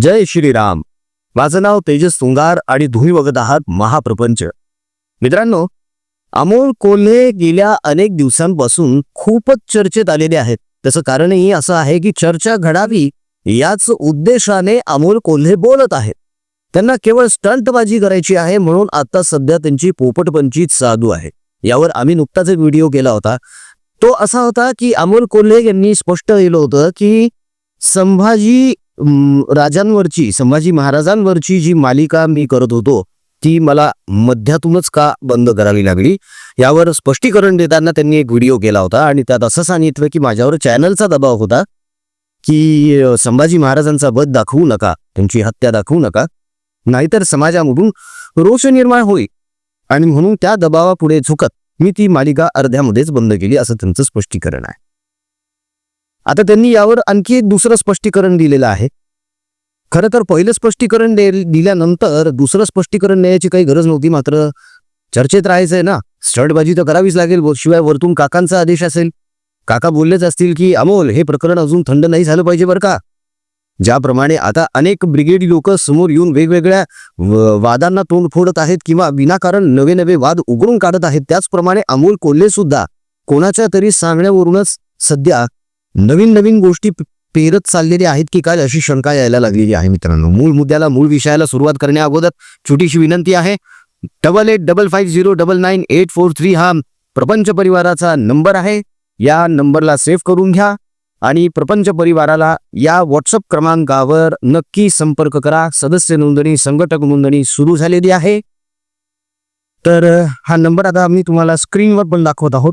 जय श्रीराम. माझं नाव तेजस तुंगार आणि तुम्ही बघत आहात महाप्रपंच. मित्रांनो अमोल कोल्हे गेल्या अनेक दिवसांपासून खूपच चर्चेत आलेले आहेत. त्याचं कारणही असं आहे की चर्चा घडावी याच उद्देशाने अमोल कोल्हे बोलत आहेत. त्यांना केवळ स्टंटबाजी करायची आहे म्हणून आता सध्या त्यांची पोपटपंची चालू आहे. यावर आम्ही नुकताच एक व्हिडिओ केला होता. तो असा होता की अमोल कोल्हे यांनी स्पष्ट केलं होतं की संभाजी राजांवरची संभाजी महाराजांवरची जी मालिका मी करत होतो ती मला मध्यातूनच का बंद करावी लागली यावर स्पष्टीकरण देताना त्यांनी एक व्हिडिओ केला होता आणि त्यात असं सांगितलं की माझ्यावर चॅनलचा दबाव होता की संभाजी महाराजांचा वध दाखवू नका त्यांची हत्या दाखवू नका नाहीतर समाजामधून रोष निर्माण होईल. आणि म्हणून त्या दबावापुढे झुकत मी ती मालिका अर्ध्यामध्येच बंद केली असं त्यांचं स्पष्टीकरण आहे. आता त्यांनी यावर आणखी एक दुसरं स्पष्टीकरण दिलेलं आहे. खरं तर पहिलं स्पष्टीकरण दे दिल्यानंतर दुसरं स्पष्टीकरण द्यायची काही गरज नव्हती मात्र चर्चेत राहायचंय ना. स्टंटबाजी तर करावीच लागेल व- शिवाय वरतून काकांचा आदेश असेल. काका बोललेच असतील की अमोल हे प्रकरण अजून थंड नाही झालं पाहिजे बरं का? ज्याप्रमाणे आता अनेक ब्रिगेडी लोक समोर येऊन वेगवेगळ्या व- वादांना तोंड फोडत आहेत किंवा विनाकारण नवे नवे वाद उघडून काढत आहेत. त्याचप्रमाणे अमोल कोल्हे सुद्धा कोणाच्या तरी सांगण्यावरूनच सध्या नवीन नवीन गोष्टी पेरत चाललेल्या आहेत की काय अशी शंका यायला लागलेली आहे मित्रांनो. मूळ मुद्द्याला मूळ विषयाला सुरुवात करण्या अगोदर छोटीशी विनंती आहे. Double eight double five zero double nine eight four three हा प्रपंच परिवाराचा नंबर आहे. या नंबरला सेव्ह करून घ्या आणि प्रपंच परिवाराला या व्हॉट्सअप क्रमांकावर नक्की संपर्क करा. सदस्य नोंदणी संघटक नोंदणी सुरू झालेली आहे. तर हा नंबर आता आम्ही तुम्हाला स्क्रीनवर पण दाखवत आहोत.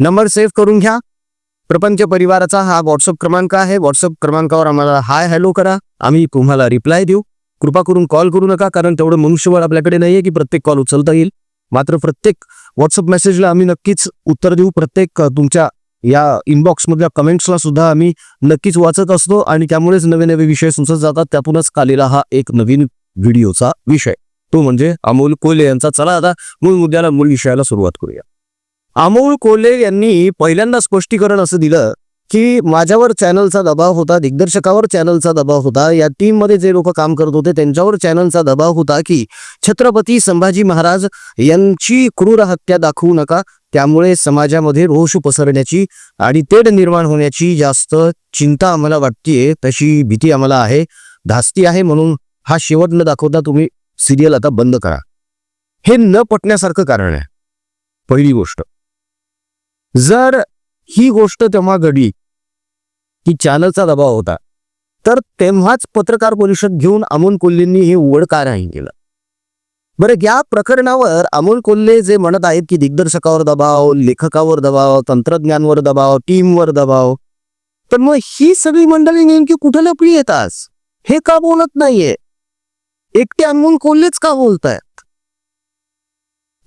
नंबर सेव्ह करून घ्या. प्रपंच परिवाराचा हा व्हॉट्सअप क्रमांक आहे. व्हॉट्सअप क्रमांकावर आम्हाला हाय हॅलो करा. आम्ही तुम्हाला रिप्लाय देऊ. कृपा करून कॉल करू नका कारण तेवढं मनुष्यबळ आपल्याकडे नाहीये की प्रत्येक कॉल उचलता येईल. मात्र प्रत्येक व्हॉट्सअप मेसेजला आम्ही नक्कीच उत्तर देऊ. प्रत्येक तुमच्या या इनबॉक्समधल्या कमेंट्सला सुद्धा आम्ही नक्कीच वाचत असतो आणि त्यामुळेच नवे नवे विषय सुचत जातात. त्यातूनच कालेला हा एक नवीन व्हिडिओचा विषय. तो म्हणजे अमोल कोल्हे यांचा. चला आता मूळ मुद्द्याला मूळ विषयाला सुरुवात करूया. अमोल कोल्हे यांनी पहिल्यांदा स्पष्टीकरण असं दिलं की माझ्यावर चॅनलचा दबाव होता दिग्दर्शकावर चॅनलचा दबाव होता या टीममध्ये जे लोक काम करत होते त्यांच्यावर चॅनलचा दबाव होता की छत्रपती संभाजी महाराज यांची क्रूर हत्या दाखवू नका त्यामुळे समाजामध्ये रोष पसरण्याची आणि तेढ निर्माण होण्याची जास्त चिंता आम्हाला वाटतीये तशी भीती आम्हाला आहे धास्ती आहे म्हणून हा शेवट न दाखवता तुम्ही सिरियल आता बंद करा. हे न पटण्यासारखं कारण आहे. पहिली गोष्ट. जर ही गोष्ट तेव्हा घडली की चॅनलचा दबाव होता तर तेव्हाच पत्रकार परिषद घेऊन अमोल कोल्हेंनी हे उघड का नाही केलं. बरं या प्रकरणावर अमोल कोल्हे जे म्हणत आहेत की दिग्दर्शकावर दबाव लेखकावर दबाव तंत्रज्ञानवर दबाव टीमवर दबाव तर मग ही सगळी मंडळी नेमकी कुठे लपली येतात हे का बोलत नाहीये? एकटे अमोल कोल्हेच का बोलतायत?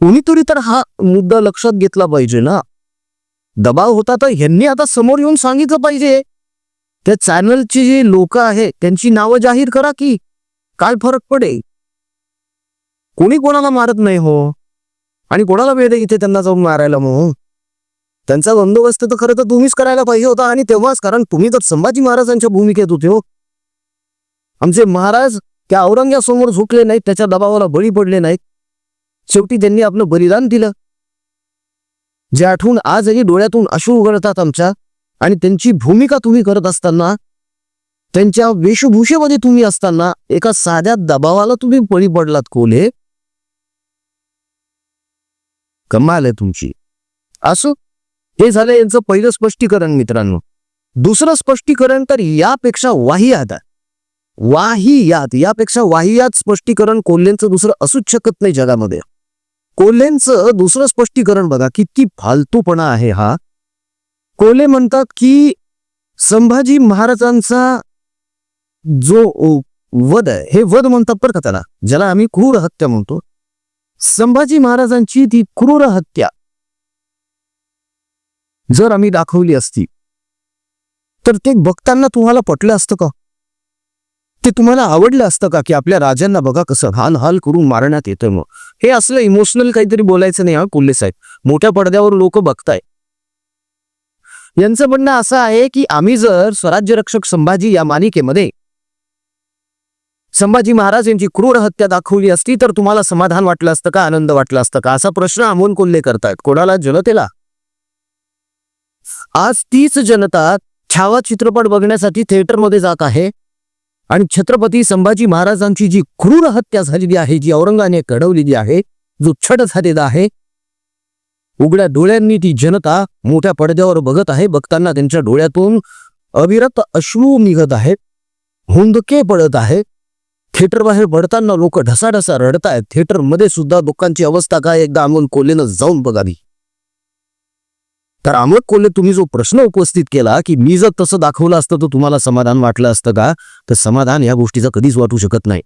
कोणीतरी तर हा मुद्दा लक्षात घेतला पाहिजे ना. दबाव होता तर ह्यांनी आता समोर येऊन सांगितलं पाहिजे. त्या चॅनलची जी लोक आहेत त्यांची नावं जाहीर करा की काय फरक पडेल? कोणी कोणाला मारत नाही हो? आणि कोणाला वेळ आहे इथे त्यांना जाऊन मारायला मग? त्यांचा बंदोबस्त तर खरं तर तुम्हीच करायला पाहिजे होता आणि तेव्हाच कारण तुम्ही तर संभाजी महाराजांच्या भूमिकेत होते हो. आमचे महाराज त्या औरंग्यासमोर झुकले नाहीत त्याच्या दबावाला बळी पडले नाहीत. शेवटी त्यांनी आपलं बलिदान दिलं. जे आठवून आजही डोळ्यातून अश्रू उघडतात आमच्या आणि त्यांची भूमिका तुम्ही करत असताना त्यांच्या वेशभूषेमध्ये तुम्ही असताना एका साध्या दबावाला तुम्ही बळी पडलात कोल्हे कमाल आहे तुमची. असो हे झालं यांचं पहिलं स्पष्टीकरण मित्रांनो. दुसरं स्पष्टीकरण तर यापेक्षा वाहियात आहे. वाहियात यापेक्षा वाहियात स्पष्टीकरण कोल्ह्यांचं दुसरं असूच शकत नाही जगामध्ये. कोल्हेंचं दुसरं स्पष्टीकरण बघा किती फालतूपणा आहे हा. कोल्हे म्हणतात की संभाजी महाराजांचा जो वध आहे हे वध म्हणतात बरं का त्याला ज्याला आम्ही क्रूर हत्या म्हणतो. संभाजी महाराजांची ती क्रूर हत्या जर आम्ही दाखवली असती तर ते बघताना तुम्हाला पटलं असतं का? ते तुम्हाला आवडलं असतं का की आपल्या राजांना बघा कसं हाल हाल करून मारण्यात येतं मग? हे असलं इमोशनल काहीतरी बोलायचं नाही हा कोल्हे साहेब. मोठ्या पडद्यावर लोक बघताय. यांचं म्हणणं असं आहे की आम्ही जर स्वराज्य रक्षक संभाजी या मालिकेमध्ये संभाजी महाराज यांची क्रूर हत्या दाखवली असती तर तुम्हाला समाधान वाटलं असतं का आनंद वाटला असतं का? असा प्रश्न अमोल कोल्हे करतायत. कोणाला? जनतेला. आज तीच जनता छावा चित्रपट बघण्यासाठी थिएटरमध्ये जात आहे. आणि छत्रपती संभाजी महाराजांची जी क्रूर हत्या झालेली आहे जी औरंगाने घडवलेली आहे जो छट झालेला आहे उघड्या डोळ्यांनी ती जनता मोठ्या पडद्यावर बघत आहे बघताना त्यांच्या डोळ्यातून अविरत अश्रू निघत आहेत हुंदके पडत आहे थिएटर बाहेर पडताना लोक ढसाढसा रडतायत थिएटरमध्ये सुद्धा लोकांची अवस्था काय एकदा अमोल कोलेनं जाऊन बघावी. तर अमोल कोल्हे तुम्ही जो प्रश्न उपस्थित केला की मी जर तसं दाखवलं असतं तर तुम्हाला समाधान वाटलं असतं का? तर समाधान या गोष्टीचं कधीच वाटू शकत नाही.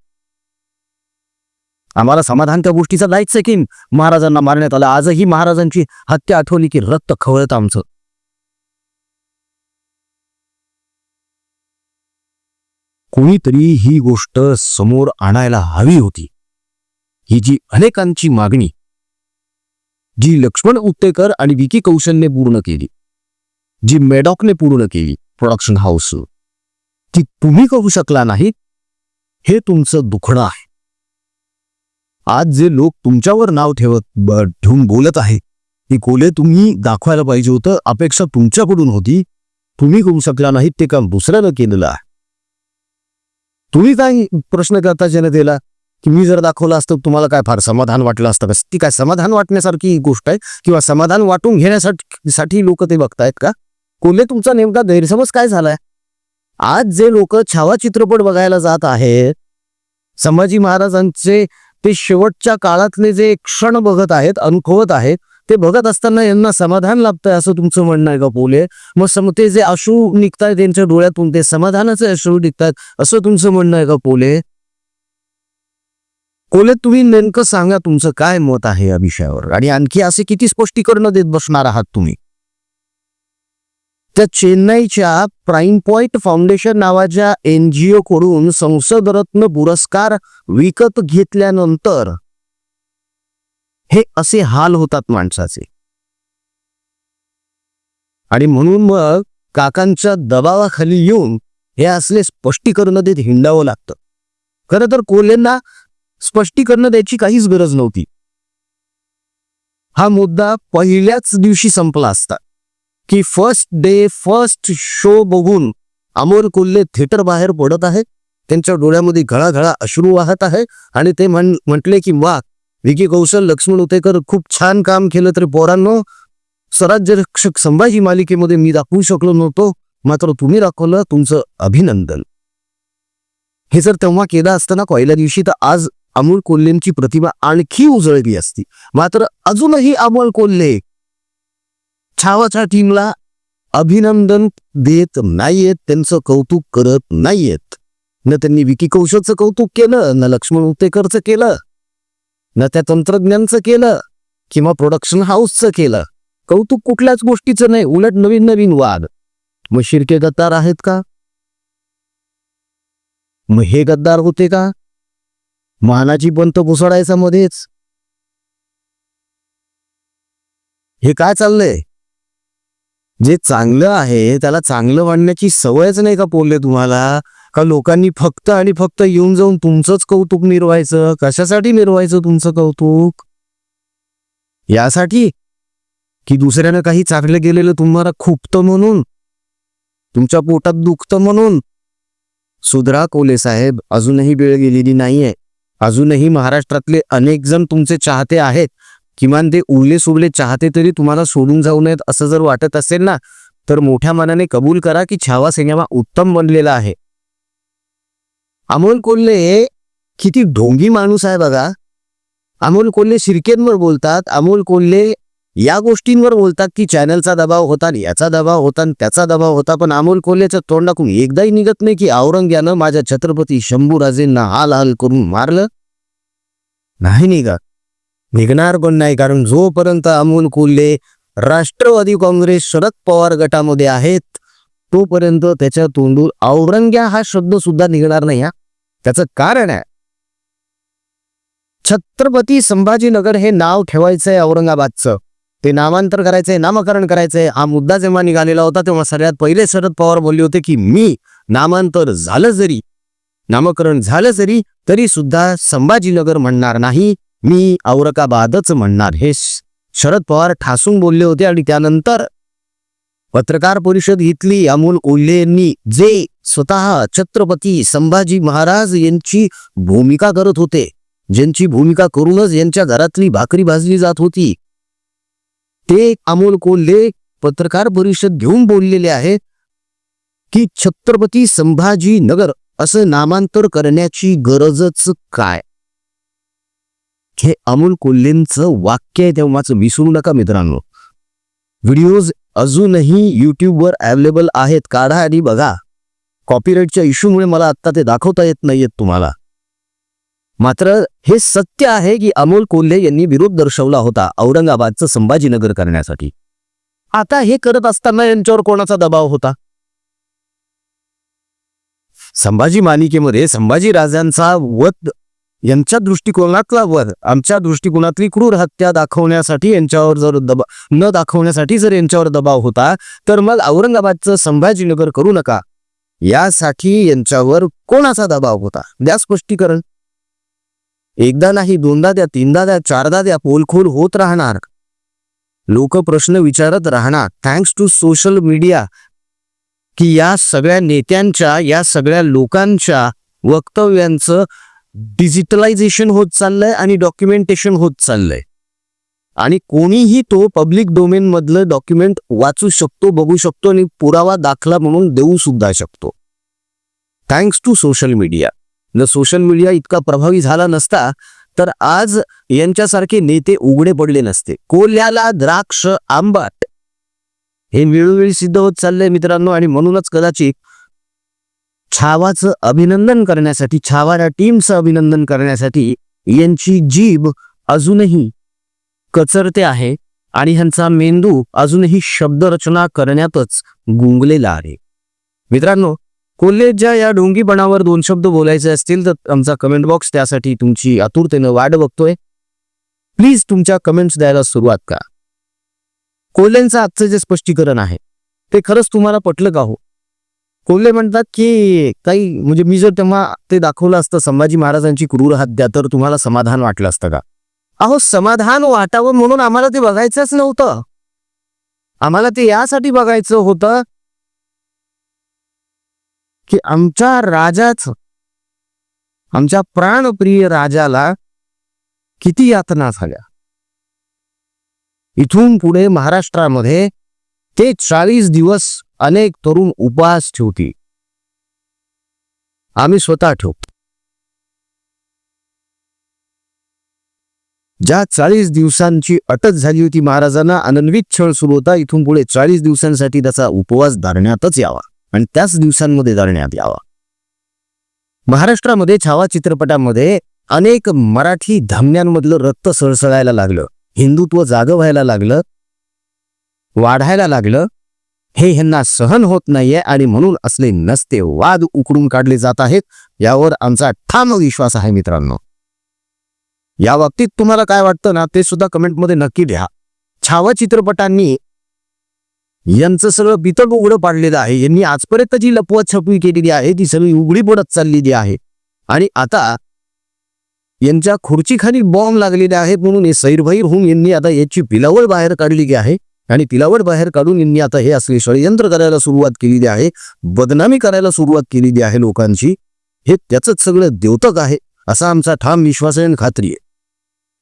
आम्हाला समाधान त्या गोष्टीचं नाहीच आहे की महाराजांना मारण्यात आलं. आजही महाराजांची हत्या आठवली की रक्त खवळत आमचं. कोणीतरी ही गोष्ट समोर आणायला हवी होती. ही जी अनेकांची मागणी जी लक्ष्मण उत्तेकर आणि विकी कौशलने पूर्ण केली. जी मेडॉकने पूर्ण केली प्रोडक्शन हाऊस ती तुम्ही करू शकला नाही हे तुमचं दुखणं आहे. आज जे लोक तुमच्यावर नाव ठेवत ब- ठेवून बोलत आहे ती कोले तुम्ही दाखवायला पाहिजे होतं अपेक्षा तुमच्याकडून होती तुम्ही करू शकला नाहीत ते काम दुसऱ्यानं केलेलं आहे. तुम्ही काय प्रश्न करता जनतेला? की मी जर दाखवलं असतं तुम्हाला काय फार समाधान वाटलं असतं का? ती काय समाधान वाटण्यासारखी गोष्ट आहे? किंवा समाधान वाटून घेण्यासाठी साठी लोक ते बघतायत का? कोल्हे तुमचा नेमका गैरसमज काय झालाय? आज जे लोक छावा चित्रपट बघायला जात आहेत संभाजी महाराजांचे ते शेवटच्या काळातले जे क्षण बघत आहेत अनुभवत आहेत ते बघत असताना यांना समाधान लाभतंय असं तुमचं म्हणणं आहे का पोले मग सम ते जे अश्रू निघतायत त्यांच्या डोळ्यातून ते समाधानाचे अश्रू निघतायत असं तुमचं म्हणणं आहे का पोले कोले तुम्ही नेमकं सांगा तुमचं काय मत आहे या विषयावर? आणि आणखी असे किती स्पष्टीकरण देत बसणार आहात तुम्ही? त्या चेन्नईच्या प्राईम पॉइंट फाउंडेशन नावाच्या एनजीओ कडून संसद रत्न पुरस्कार विकत घेतल्यानंतर हे असे हाल होतात माणसाचे. आणि म्हणून मग काकांच्या दबावाखाली येऊन हे असले स्पष्टीकरण देत हिंडावं लागतं. खरं तर कोल्हेंना स्पष्टीकरण द्यायची काहीच गरज नव्हती. हा मुद्दा पहिल्याच दिवशी संपला असता की फर्स्ट डे फर्स्ट शो बघून अमोल कोल्हे थिएटर बाहेर पडत आहे त्यांच्या डोळ्यामध्ये घळाघळा अश्रू वाहत आहे आणि ते म्हण म्हटले की वा विकी कौशल लक्ष्मण उतेकर खूप छान काम केलं तरी पोरांनो स्वराज्य रक्षक संभाजी मालिकेमध्ये मी दाखवू शकलो नव्हतो मात्र तुम्ही दाखवलं तुमचं अभिनंदन. हे जर तेव्हा केलं असताना पहिल्या दिवशी तर आज अमोल कोल्हेंची प्रतिमा आणखी उजळली असती. मात्र अजूनही अमोल कोल्हे छावाच्या टीमला अभिनंदन देत नाहीयेत त्यांचं कौतुक करत नाहीयेत. न त्यांनी विकी कौशलचं कौतुक केलं न लक्ष्मण उत्तेकरचं केलं न त्या तंत्रज्ञांचं केलं किंवा प्रोडक्शन हाऊसचं केलं. कौतुक कुठल्याच गोष्टीचं नाही उलट नवीन नवीन वाद. मग शिर्के गद्दार आहेत का? मग हे गद्दार होते का? मानाची पंत घुसडायचा मध्येच हे काय चाललंय? जे चांगलं आहे त्याला चांगलं वाढण्याची सवयच नाही का पोलले तुम्हाला? का लोकांनी फक्त आणि फक्त येऊन जाऊन तुमचंच कौतुक निर्वायचं कशासाठी निर्वायचं तुमचं कौतुक? यासाठी? की दुसऱ्यानं काही चांगलं गेलेलं तुम्हाला खुपतं म्हणून? तुमच्या पोटात दुखतं म्हणून? सुधरा कोले साहेब अजूनही वेळ गेलेली नाहीये. अजूनही महाराष्ट्रातले अनेक जण तुमचे चाहते आहेत. किमान ते उरले सुरले चाहते तरी तुम्हाला सोडून जाऊ नयेत असं जर वाटत असेल ना तर मोठ्या मनाने कबूल करा की छावा सिनेमा उत्तम बनलेला आहे. अमोल कोल्हे किती ढोंगी माणूस आहे बघा. अमोल कोल्हे शिरकेंवर बोलतात. अमोल कोल्हे या गोष्टींवर बोलतात की चॅनलचा दबाव होता आणि याचा दबाव होता आणि त्याचा दबाव होता पण अमोल कोल्हेच्या तोंडाकून एकदाही निघत नाही की औरंग्यानं माझ्या छत्रपती शंभूराजेंना हाल हाल करून मारलं. नाही निघा निघणार पण नाही कारण जोपर्यंत अमोल कोल्हे राष्ट्रवादी काँग्रेस शरद पवार गटामध्ये आहेत तोपर्यंत त्याच्या तोंडून औरंग्या हा शब्द सुद्धा निघणार नाही हा. त्याचं कारण आहे. छत्रपती संभाजीनगर हे नाव ठेवायचंय औरंगाबादचं. ते नामांतर करायचंय नामकरण करायचंय. हा मुद्दा जेव्हा निघालेला होता तेव्हा सगळ्यात पहिले शरद पवार बोलले होते की मी नामांतर झालं जरी नामकरण झालं जरी तरी सुद्धा संभाजीनगर म्हणणार नाही मी औरंगाबादच म्हणणार. हे शरद पवार ठासून बोलले होते आणि त्यानंतर पत्रकार परिषद घेतली. अमोल कोल्हे यांनी जे स्वतः छत्रपती संभाजी महाराज यांची भूमिका करत होते ज्यांची भूमिका करूनच यांच्या घरातली भाकरी भाजली जात होती ते अमोल कोल्हे पत्रकार परिषद घेऊन बोललेले आहेत की छत्रपती संभाजी नगर असं नामांतर करण्याची गरजच काय? हे अमोल कोल्हेंचं वाक्य आहे तेव्हाच विसरू नका मित्रांनो. व्हिडिओज अजूनही युट्यूबवर अवेलेबल आहेत काढा आणि बघा. कॉपीराईटच्या इश्यूमुळे मला आत्ता ते दाखवता येत नाहीयेत तुम्हाला. मात्र हे सत्य आहे की अमोल कोल्हे यांनी विरोध दर्शवला होता औरंगाबादचं संभाजीनगर करण्यासाठी. आता हे करत असताना यांच्यावर कोणाचा दबाव होता? संभाजी मालिकेमध्ये संभाजी राजांचा वध यांच्या दृष्टिकोनातला वध आमच्या दृष्टिकोनातली क्रूर हत्या दाखवण्यासाठी यांच्यावर जर दबाव न दाखवण्यासाठी जर यांच्यावर दबाव होता तर मग औरंगाबादचं संभाजीनगर करू नका. यासाठी यांच्यावर कोणाचा दबाव होता? द्या स्पष्टीकरण. एकदा नाही दोनदा द्या तीनदा द्या चारदा द्या पोलखोल होत राहणार. लोक प्रश्न विचारत राहणार. थँक्स टू सोशल मीडिया की या सगळ्या नेत्यांच्या या सगळ्या लोकांच्या वक्तव्यांचं डिजिटलायझेशन होत चाललंय आणि डॉक्युमेंटेशन होत चाललंय. आणि कोणीही तो पब्लिक डोमेन मधलं डॉक्युमेंट वाचू शकतो बघू शकतो आणि पुरावा दाखला म्हणून देऊ सुद्धा शकतो. थँक्स टू सोशल मीडिया जर सोशल मीडिया इतका प्रभावी झाला नसता तर आज यांच्यासारखे नेते उघडे पडले नसते. कोल्याला द्राक्ष आंबाट. हे वेळोवेळी सिद्ध होत चाललंय मित्रांनो आणि म्हणूनच कदाचित छावाचं अभिनंदन करण्यासाठी छावाच्या टीमचं अभिनंदन करण्यासाठी यांची जीभ अजूनही कचरते आहे आणि ह्यांचा मेंदू अजूनही शब्दरचना करण्यातच गुंगलेला आहे. मित्रांनो कोल्हेच्या या ढोंगीपणावर दोन शब्द बोलायचे असतील तर आमचा कमेंट बॉक्स त्यासाठी तुमची आतुरतेनं वाट बघतोय. प्लीज तुमच्या कमेंट्स द्यायला सुरुवात करा. कोल्हेंचं आजचं जे स्पष्टीकरण आहे ते खरंच तुम्हाला पटलं का हो? कोल्हे म्हणतात की काही म्हणजे मी जर तेव्हा ते दाखवलं असतं संभाजी महाराजांची क्रूर हत्या तर तुम्हाला समाधान वाटलं असतं का? अहो समाधान वाटावं म्हणून आम्हाला ते बघायचंच नव्हतं. आम्हाला ते यासाठी बघायचं होतं की आमच्या राजाच आमच्या प्राणप्रिय राजाला किती यातना झाल्या? इथून पुढे महाराष्ट्रामध्ये ते चाळीस दिवस अनेक तरुण उपवास ठेवतील. आम्ही स्वतः ठेवू ज्या चाळीस दिवसांची अटक झाली होती महाराजांना अनन्वित छळ सुरू होता. इथून पुढे चाळीस दिवसांसाठी त्याचा उपवास धरण्यातच यावा. आणि त्याच दिवसांमध्ये जाण्यात यावा. महाराष्ट्रामध्ये छावा चित्रपटामध्ये अनेक मराठी धमन्यांमधलं रक्त सळसळायला लागलं. हिंदुत्व जागं व्हायला लागलं. वाढायला लागलं. हे ह्यांना सहन होत नाहीये आणि म्हणून असले नसते वाद उकडून काढले जात आहेत यावर आमचा ठाम विश्वास आहे मित्रांनो. या बाबतीत तुम्हाला काय वाटतं ना ते सुद्धा कमेंटमध्ये नक्की द्या छावा चित्रपटांनी यांचं सगळं बितट उघडं पाडलेलं आहे. यांनी आजपर्यंत जी लपवत छपवी केलेली आहे ती सगळी उघडी पडत चाललेली आहे. आणि आता यांच्या खुर्चीखाली बॉम्ब लागलेले आहेत म्हणून हे सैरभैर होऊन यांनी आता याची पिलावळ बाहेर काढलेली आहे. आणि पिलावळ बाहेर काढून यांनी आता हे असले षडयंत्र करायला सुरुवात केलेली आहे. बदनामी करायला सुरुवात केलेली आहे लोकांची. हे त्याच सगळं द्योतक आहे. असा आमचा ठाम विश्वास आहे आणि खात्री आहे.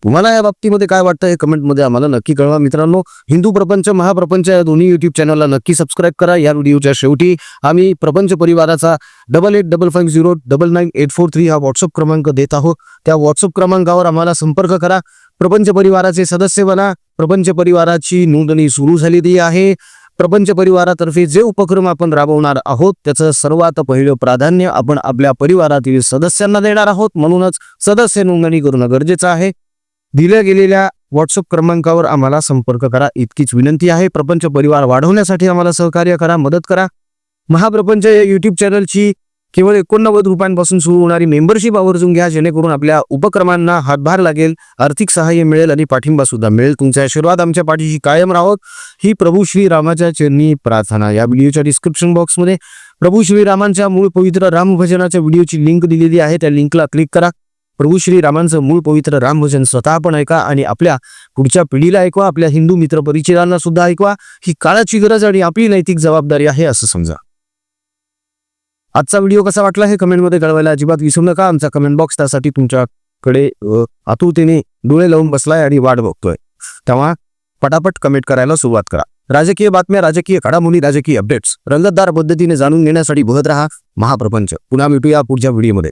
तुम्हाला या बाबतीमध्ये काय वाटतं हे कमेंटमध्ये आम्हाला नक्की कळवा. मित्रांनो हिंदू प्रपंच महाप्रपंच या दोन्ही युट्यूब चॅनलला नक्की सबस्क्राईब करा. या व्हिडिओच्या शेवटी आम्ही प्रपंच परिवाराचा double eight double five zero double nine eight four three हा व्हॉट्सअप क्रमांक देत आहोत. त्या व्हॉट्सअप क्रमांकावर आम्हाला संपर्क करा. प्रपंच परिवाराचे सदस्य बना. प्रपंच परिवाराची नोंदणी सुरू झालेली आहे. प्रपंच परिवारातर्फे जे उपक्रम आपण राबवणार आहोत त्याचं सर्वात पहिलं प्राधान्य आपण आपल्या परिवारातील सदस्यांना देणार आहोत. म्हणूनच सदस्य नोंदणी करणं गरजेचं आहे. दिल्या गेलेल्या व्हॉट्सअप क्रमांकावर आम्हाला संपर्क करा. इतकीच विनंती आहे. प्रपंच परिवार वाढवण्यासाठी आम्हाला सहकार्य करा मदत करा. महाप्रपंच या युट्यूब चॅनलची केवळ एकोणनव्वद रुपयांपासून सुरू होणारी मेंबरशिप आवर्जून घ्या. जेणेकरून आपल्या उपक्रमांना हातभार लागेल आर्थिक सहाय्य मिळेल आणि पाठिंबा सुद्धा मिळेल. तुमचा आशीर्वाद आमच्या पाठीशी कायम राहोत ही प्रभू श्री रामाच्या चरणी प्रार्थना. या व्हिडिओच्या डिस्क्रिप्शन बॉक्समध्ये प्रभू श्रीरामांच्या मूळ पवित्र रामभजनाच्या व्हिडिओची लिंक दिलेली आहे. त्या लिंकला क्लिक करा. प्रभू श्री रामांचं मूळ पवित्र रामभजन स्वतः पण ऐका आणि आपल्या पुढच्या पिढीला ऐकवा आपल्या हिंदू मित्र परिचितांना सुद्धा ऐकवा. ही काळाची गरज आणि आपली नैतिक जबाबदारी आहे असं समजा. आजचा व्हिडिओ कसा वाटला हे कमेंटमध्ये कळवायला अजिबात विसरू नका. आमचा कमेंट बॉक्स त्यासाठी तुमच्याकडे आतुरतेने डोळे लावून बसलाय आणि वाट बघतोय. तेव्हा पटापट कमेंट करायला सुरुवात करा. राजकीय बातम्या राजकीय घडामोडी राजकीय अपडेट्स रंगतदार पद्धतीने जाणून घेण्यासाठी बघत रहा महाप्रपंच. पुन्हा भेटूया पुढच्या व्हिडिओमध्ये.